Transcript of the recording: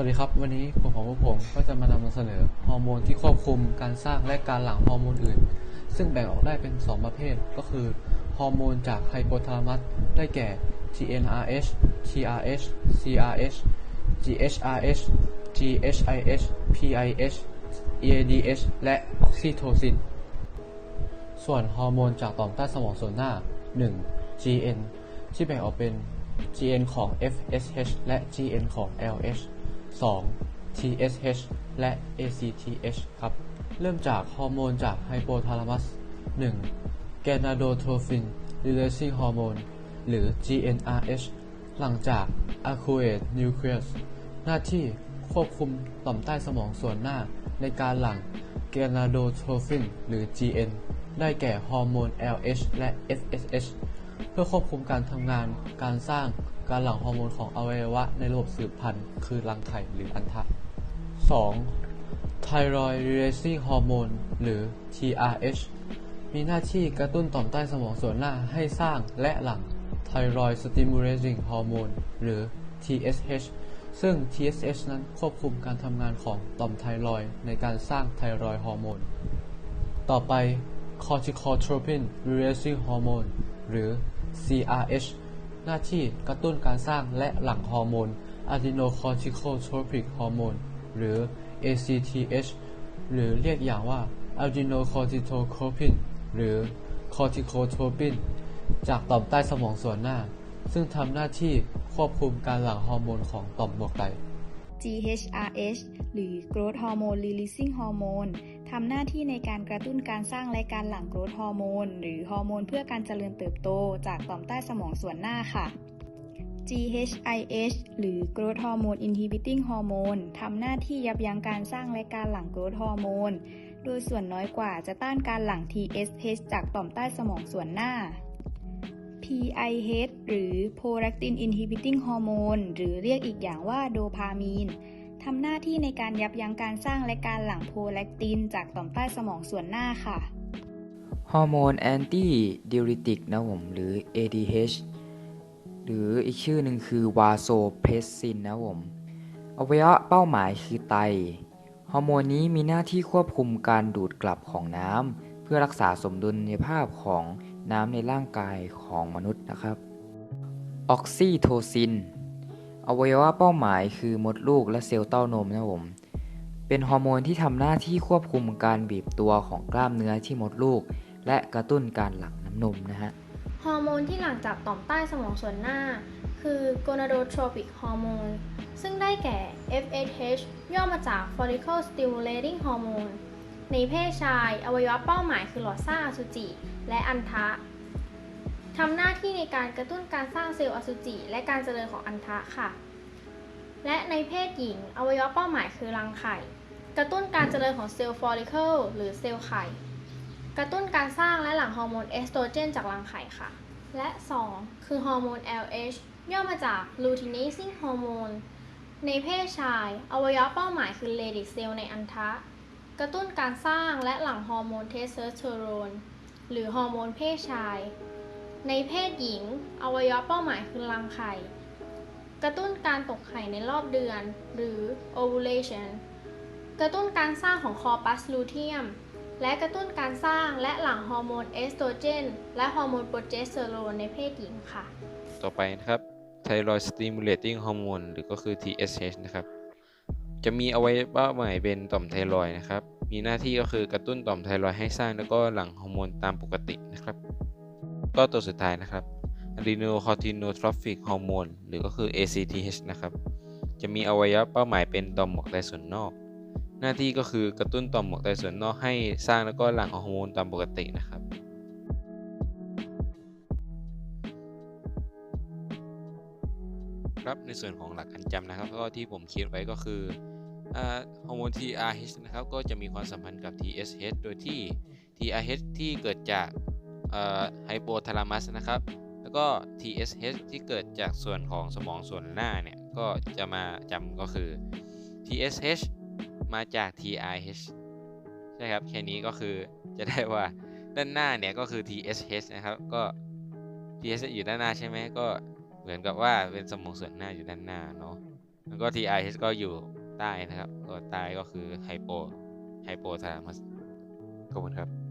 วัสดีครับ วันนี้ผมของพวกผมก็จะมานำเสนอฮอร์โมนที่ควบคุมการสร้างและการหลั่งฮอร์โมนอื่น ซึ่งแบ่งออกได้เป็น 2 ประเภท ก็คือฮอร์โมนจากไฮโปทาลามัสได้แก่ GnRH TRH CRH GHRH GHIH PIH EADH และออกซิโทซิน ส่วนฮอร์โมนจากต่อมใต้สมองส่วนหน้า 1. GN ที่แบ่งออกเป็น GN ของ FSH และ GN ของ LH 2. TSH และ ACTH ครับ เริ่มจากฮอร์โมนจากไฮโปทาลามัส 1. g a n a d o t r o p h i n releasing hormone หรือ GnRH หลังจาก arcuate nucleus หน้าที่ควบคุมต่อมใต้สมองส่วนหน้าในการหลั่ง g a n a d o t r o p h i n หรือ GN ได้แก่ฮอร์โมน LH และ FSH เพื่อควบคุมการทำงานการสร้าง การหลั่งฮอร์โมนของอวัยวะในระบบสืบพันธุ์ คือรังไข่หรืออัณฑะ 2. Thyroid Releasing Hormone หรือ TRH มีหน้าที่กระตุ้นต่อมใต้สมองส่วนหน้าให้สร้างและหลั่ง Thyroid Stimulating Hormone หรือ TSH ซึ่ง TSH นั้นควบคุมการทำงานของต่อมไทรอยด์ในการสร้างไทรอยด์ฮอร์โมน ต่อไป Corticotropin Releasing Hormone หรือ CRH หน้าที่กระตุ้นการสร้างและหลั่งฮอร์โมน Adrenocorticotropic Hormone หรือ ACTH หรือเรียกอย่างว่า Adrenocorticotropin หรือ Corticotropin จากต่อมใต้สมองส่วนหน้า ซึ่งทำหน้าที่ควบคุมการหลั่งฮอร์โมนของต่อมหมวกไต GHRH หรือ Growth Hormone Releasing Hormone ทำหน้าที่ในการกระตุ้นการสร้างและการหลั่งโกรทฮอร์โมน หรือฮอร์โมนเพื่อการเจริญเติบโตจากต่อมใต้สมองส่วนหน้าค่ะ GHIH หรือ Growth Hormone Inhibiting Hormone ทำหน้าที่ยับยั้งการสร้างและการหลั่งโกรทฮอร์โมนโดยส่วนน้อยกว่าจะต้านการหลั่ง TSH จากต่อมใต้สมองส่วนหน้า PIH หรือ Prolactin Inhibiting Hormone หรือเรียกอีกอย่างว่าโดพามีน ทำหน้าที่ในการยับยั้งการสร้างและการหลั่งโพแลคติน จากต่อมใต้สมองส่วนหน้าค่ะ ฮอร์โมนแอนตี้ดิวริติกนะผมหรือ ADH หรืออีกชื่อหนึ่งคือวาโซเพรสซินนะผมอวัยวะเป้าหมายคือไต ฮอร์โมนนี้มีหน้าที่ควบคุมการดูดกลับของน้ำเพื่อรักษาสมดุลในภาพของน้ำในร่างกายของมนุษย์นะครับ ออกซิโทซิน อวัยวะเป้าหมายคือมดลูกและเซลล์เต้านมนะผม เป็นฮอร์โมนที่ทำหน้าที่ควบคุมการบีบตัวของกล้ามเนื้อที่มดลูก และกระตุ้นการหลั่งน้ำนมนะฮะ ฮอร์โมนที่หลั่งจากต่อมใต้สมองส่วนหน้า คือ gonadotropic hormone ซึ่งได้แก่ FSH ย่อมาจาก follicle stimulating hormone ในเพศชาย อวัยวะเป้าหมายคือหลอดสร้าอสุจิ และอัณฑะ ทำหน้าที่ในการกระตุ้นการสร้างเซลล์อสุจิ และการเจริญของอัณฑะค่ะ และในเพศหญิง อวัยวะเป้าหมายคือรังไข่ กระตุ้นการเจริญของเซลล์ follicle หรือเซลล์ไข่ กระตุ้นการสร้างและหลั่งฮอร์โมนเอสโตรเจนจากรังไข่ค่ะ และ 2 คือฮอร์โมน LH ย่อมาจาก luteinizing hormone ในเพศชาย อวัยวะเป้าหมายคือเลดิกเซลในอัณฑะกระตุ้นการสร้างและหลั่งฮอร์โมนเทสโทสเตอโรนหรือฮอร์โมนเพศชาย ในเพศหญิง อวัยวะเป้าหมายคือรังไข่ กระตุ้นการตกไข่ในรอบเดือน หรือ ovulation กระตุ้นการสร้างของคอปัสลูเทียม และกระตุ้นการสร้างและหลั่งฮอร์โมนเอสโตรเจน และฮอร์โมนโปรเจสเตอโรนในเพศหญิงค่ะ ต่อไปนะครับ Thyroid Stimulating Hormone หรือก็คือ TSH นะครับ จะมีอวัยวะใหม่เป็นต่อมไทรอยนะครับ มีหน้าที่ก็คือกระตุ้นต่อมไทรอยให้สร้างแล้วก็หลั่งฮอร์โมนตามปกตินะครับ ก็ตัวสุดท้ายนะครับ Adrenocorticotropic Hormone หรือก็คือ ACTH นะครับ จะมีอวัยวะเป้าหมายเป็นต่อมหมวกไตส่วนนอก หน้าที่ก็คือกระตุ้นต่อมหมวกไตส่วนนอกให้สร้างแล้วก็หลั่งฮอร์โมนตามปกตินะครับครับในส่วนของหลักการจำนะครับ ก็ที่ผมเขียนไว้ก็คืออฮอร์โมน TRH นะครับ ก็จะมีความสัมพันธ์กับ TSH โดยที่ TRH ที่เกิดจาก ไฮโปทาลามัสนะครับ แล้วก็ TSH ที่เกิดจากส่วนของสมองส่วนหน้าเนี่ย ก็จะมาจำก็คือ TSH มาจาก TRH ใช่ครับ แค่นี้ก็คือจะได้ว่าด้านหน้าเนี่ยก็คือ TSH นะครับ ก็ TSH อยู่ด้านหน้าใช่ไหมก็เหมือนกับว่าเป็นสมองส่วนหน้าอยู่ด้านหน้าเนาะ แล้วก็ TRH ก็อยู่ใต้นะครับ ก็ใต้ก็คือไฮโปไฮโปทาลามัสขอบคุณครับ